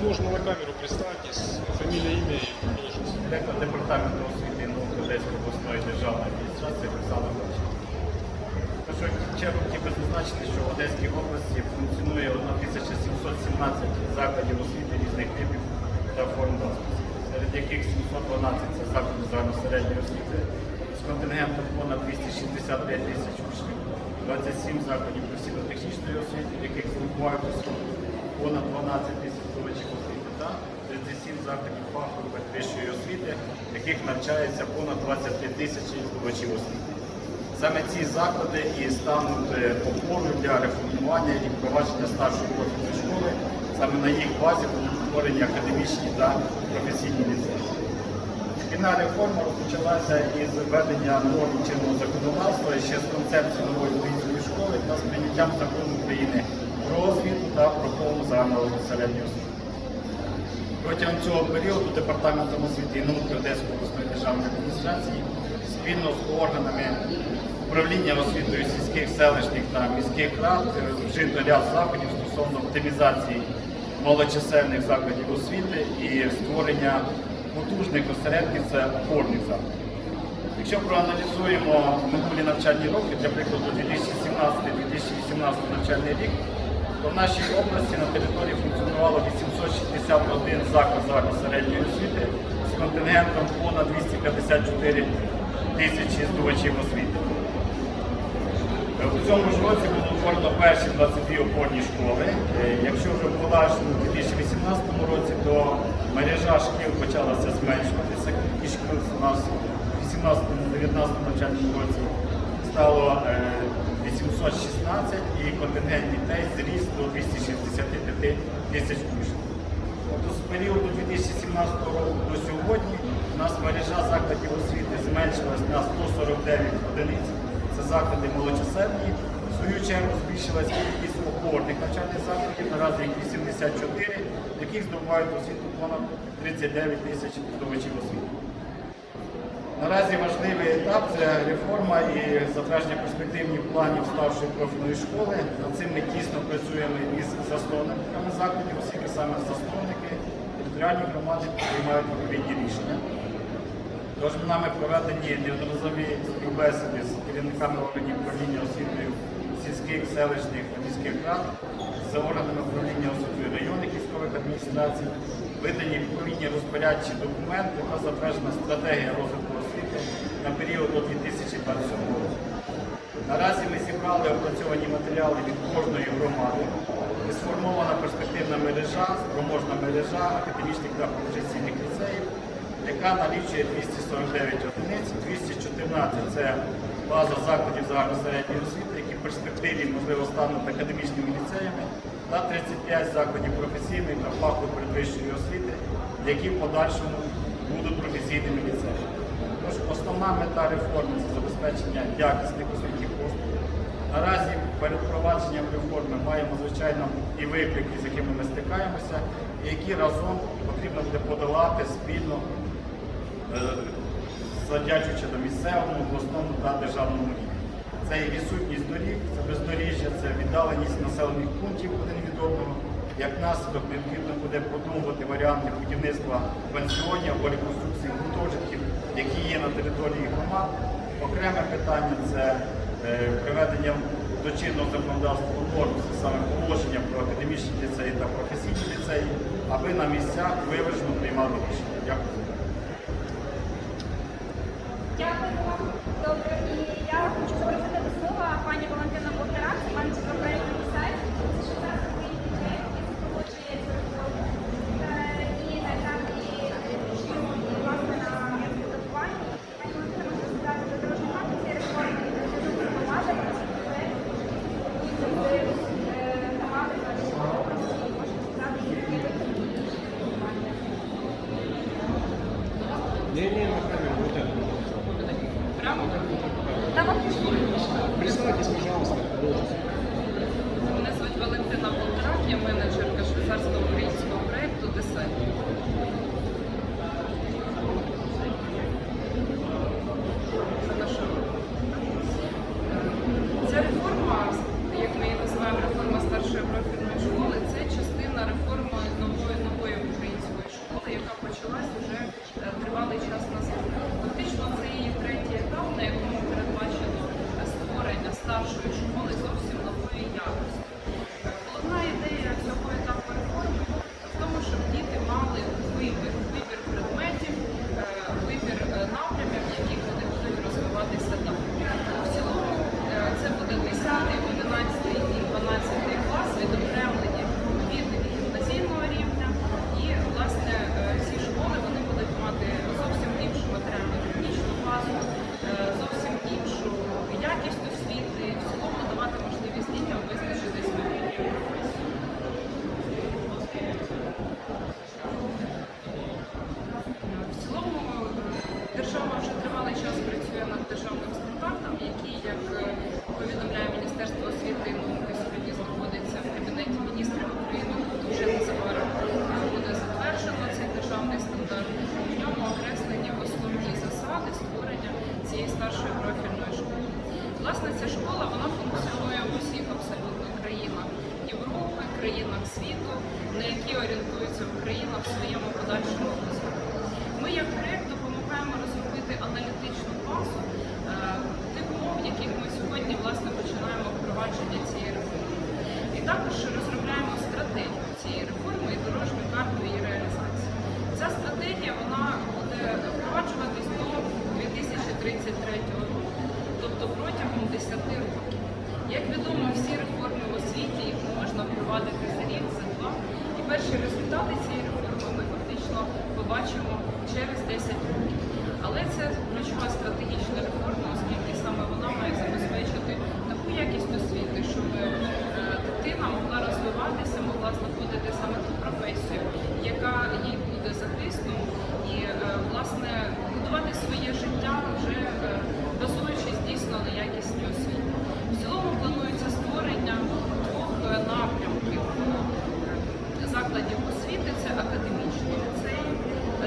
можно на камеру представьтесь, фамилия, имя и должность. Директор департаменту освіти науки Одеської обласної державної адміністрації Олександр Ковчик. В першу чергу хотів зазначити, що в Одеській області функціонує 1717 закладів освіти різних типів та форм власності, серед яких 712 це заклади загальносередньої освіти з контингентом понад 265 тисяч учнів, 27 закладів професійно-технічної освіти, в яких здобувають освіту понад 12 тисяч здобувачів освіти та 37 закладів фахової передвищої освіти, в яких навчається понад 23 тисячі здобувачів освіти. Саме ці заклади і стануть е, опорою для реформування і впровадження старшої профільної школи. Саме на їх базі будуть створені академічні та професійні ліцеї. Шкільна реформа розпочалася із введення норм чинного законодавства ще з концепції нової української школи та з прийняттям закону України про та про повну загальну. Протягом цього періоду Департаментом освіти і науки Одеської обласної державної адміністрації спільно з органами управління освітою сільських, селищних та міських рад вжито ряд заходів стосовно оптимізації малочисельних закладів освіти і створення потужних осередків це опорних закладів. Якщо проаналізуємо минулі навчальні роки, для прикладу 2017-2018 навчальний рік, то в нашій області на території функціонувало 861 заклад загальної середньої освіти з контингентом понад 254 тисячі здобувачів освіти. У цьому ж році було утворено перші 22 опорні школи. Е, Якщо вже в подальшому у 2018 році, то мережа шкіл почалася зменшуватися. Кількість шкіл у нас у 18-19 навчальному році стало е, 816 і контингент дітей зріс до 265 тисяч учнів. Тобто з періоду 2017 року до сьогодні у нас мережа закладів освіти зменшилась на 149 одиниць. Це заклади малочисельні. В свою чергу збільшилась кількість опорних навчальних закладів, наразі їх 84, яких здобувають освіту понад 39 тисяч здобувачів освіти. Наразі важливий етап це реформа і затвердження перспективних планів старшої профільної школи. Над цим ми тісно працюємо із засновниками закладів, оскільки саме засновники територіальні громади приймають відповідні рішення. Тож нами проведені неодноразові співбесіди з керівниками органів управління освітою сільських, селищних та міських рад, з органами управління освітою районних військових адміністрацій, видані відповідні розпорядчі документи та затверджена стратегія розвитку освіти на період до 2027 року. Наразі ми зібрали опрацьовані матеріали від кожної громади. І сформована перспективна мережа, спроможна мережа академічних та професійних ліцеїв, яка налічує 249 одиниць, 214 це база закладів загальносередньої освіти, які в перспективі можливо стануть академічними ліцеями, та 35 закладів професійної та фахової передвищої освіти, які в подальшому будуть професійними ліцеями. Тож основна мета реформи це забезпечення якісних освітніх послуг. Наразі перед впровадженням реформи маємо, звичайно, і виклики, з якими ми стикаємося, і які разом потрібно буде подолати спільно, е, задячуючи до місцевому, обласному та державному рівні. Це і відсутність доріг, це бездоріжжя, це віддаленість населених пунктів один від одного. Як наслідок необхідно буде продумувати варіанти будівництва пансіонів або реконструкції гуртожитків, які є на території громад. Окреме питання це е, приведення до чинного законодавства норм, це саме положення про академічні ліцеї та професійні ліцеї, аби на місцях виважено приймали рішення. Дякую вам. Добре. І я хочу запросити до слова пані Валентина Богдарак, менеджер проєкту сайт. Це що зараз такий проєкт, який супроводжує е, і на етапі шкілу, і власне на підготуванні. Пані Валентина може сказати про дорожню карту цієї реформи, і про що це громада, про що це проєкт, і завжди громади в нашій області, і може сказати, які виклики і підготування. Не-не, на камеру, вот это. Вам пожалуйста, должность.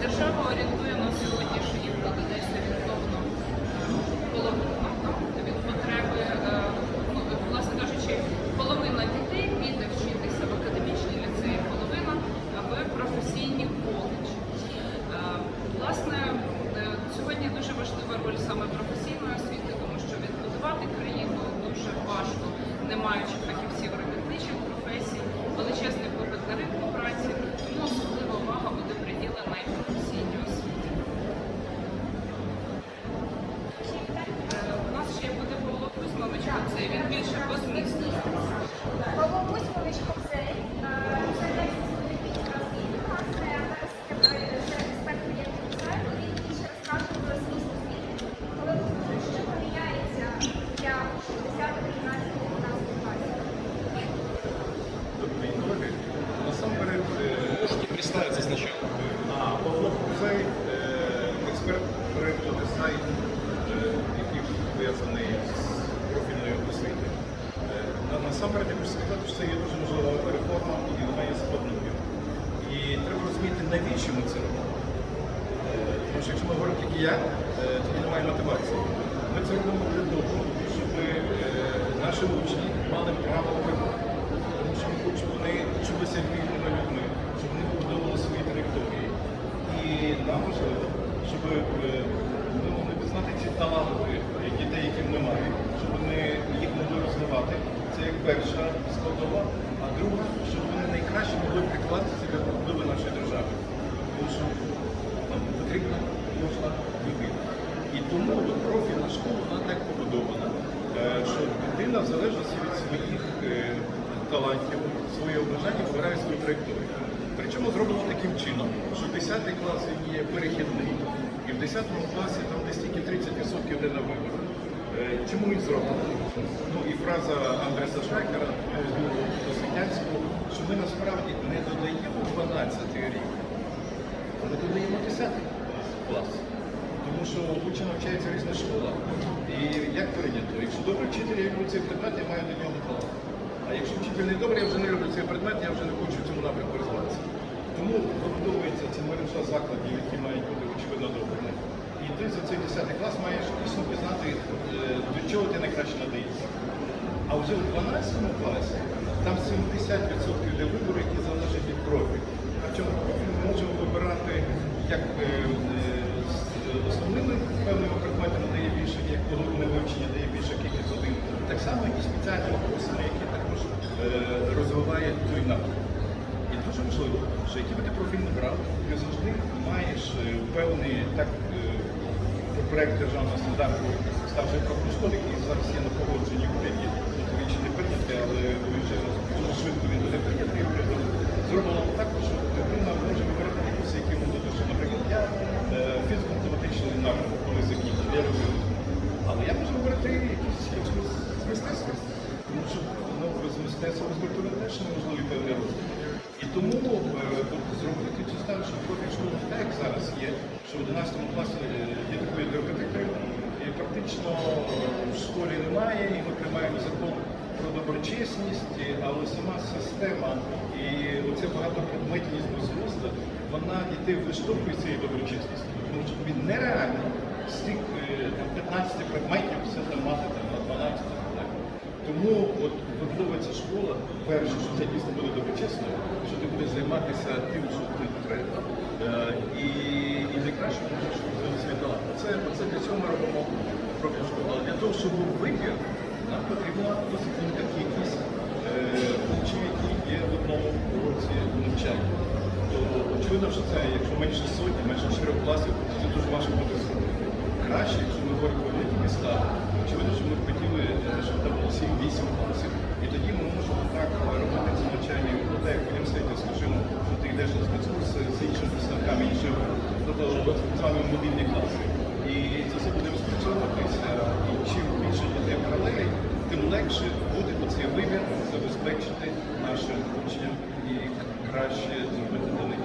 Держава орієнтує на сьогодні, що десь орієнтовно е, половина так, від потреби, е, ну, власне кажучи, половина дітей піде вчитися в академічні ліцеї, половина в професійні коледжі. Е, Власне, е, сьогодні дуже важлива роль саме професійної освіти, тому що відбудувати країну дуже важко, не маючи фахівців робітничих професій, величезний попит на ринку праці, тому особлива увага буде приділена і професійній освіті. Е, У нас ще буде Павло Кузьмович, це він більше по змісту. Павло Кузьмович Кобзей, е, це екс-студент освіти, власне, а зараз це експерт воєнного дизайну, він більше розкаже про зміст освіти. Коли ви кажете, що поміняється для 10, 11, 12 класів? Добрий колеги. Насамперед, е, Можете представиться сначала? а, Павло Кузей, е, експерт проєкту дизайн, е, який пов'язаний з профільною освітою. Е, на- Насамперед я хочу сказати, що це є дуже важлива реформа і вона є складною. І треба розуміти, навіщо ми це робимо. Е, Тому що якщо ми говоримо тільки як, е, тоді немає мотивації. Ми це робимо для того, щоб е, наші учні мали право вибору. Тому що ми хочемо, вони чулися вільними людьми, щоб вони побудовували свої території. І нам важливо, щоб ми могли пізнати ці таланти дітей, яких немає, щоб вони їх могли розвивати. Це як перша складова, а друга, щоб вони найкраще могли прикластися для побудови нашої держави. Тому що нам потрібна кожна людина. І тому профільна школа вона так побудована, е, що дитина в залежності від своїх е, талантів, своєї бажання вибирає свою траєкторію. Причому зроблено таким чином, що 10 клас є перехідний, і в 10 класі там десь тільки 30% йде на вибір. Е, Чому і зроблено? Ну і фраза Андреса Шрайкера, освітянського, що ми насправді не додаємо 12 рік, ми додаємо 10 клас. Тому що учень навчається в різних школах. І як прийнято, якщо добрий вчитель, я люблю цей предмет, я маю до нього талант. А якщо вчитель не добрий, я вже не люблю цей предмет, я вже не хочу в цьому напрямку розвиватися. Тому вибудовується ця мережа закладів, які мають бути очевидно добрими. І ти за цей 10 клас маєш дійсно пізнати, е, до чого ти найкраще надаєшся. А вже у 12 класі там 70% йде вибору, які залежать від профілю. Причому профіль ми можемо вибирати як е, е, основними певними предметами дає більше, як поглиблене вивчення дає більше кількість годин. Так само і спеціальними курсами, які також розвиває той напрямок. І дуже важливо, що який би ти профіль не брав, ти завжди маєш певний так проект державного стандарту старшої профшколи, який зараз є на погодженні в уряді, тобто він ще не прийнятий, але дуже, дуже швидко він буде прийнятий. Зроблено так, що дитина може вибирати ті які йому. Що, Наприклад, я е, фізико-математичний напрямок, коли закінчив, я люблю. Але я можу вибрати якісь з мистецтва. Тому що ну, без мистецтва, без культури теж неможливий певний розвиток. І тому е, зробити цю старшу школу так, як зараз є, що в 11 класі є такої репетитори, і практично в школі немає, і ми приймаємо закон про доброчесність, але сама система і оця багатопредметність безглузда, вона дітей виштовхує цієї доброчесності. Тому що тобі нереально з тих е, 15 предметів все там мати там, на 12 так? Тому от вибудовується школа, перше, що це дійсно буде доброчесно, що ти будеш займатися тим, що тобі треба. Е, і, і ти свій талант. Це, для цього ми робимо профіль. Але для того, щоб був вибір, нам потрібно досить такі якісь е, які є в одному році навчання. То очевидно, що це, якщо менше сотні, менше чотирьох класів, це дуже важко буде. Краще, якщо ми говоримо про великі міста, очевидно, що ми б хотіли, е, щоб там було 7-8 класів. І тоді ми можемо так робити це навчання в бібліотек, потім сидіти, скажімо, що ти йдеш на спецкурси тобто з мобільний клас. І це все буде розпрацьовуватися. І чим більше буде паралелі, тим легше буде оцей вибір забезпечити нашим учням і краще зробити для них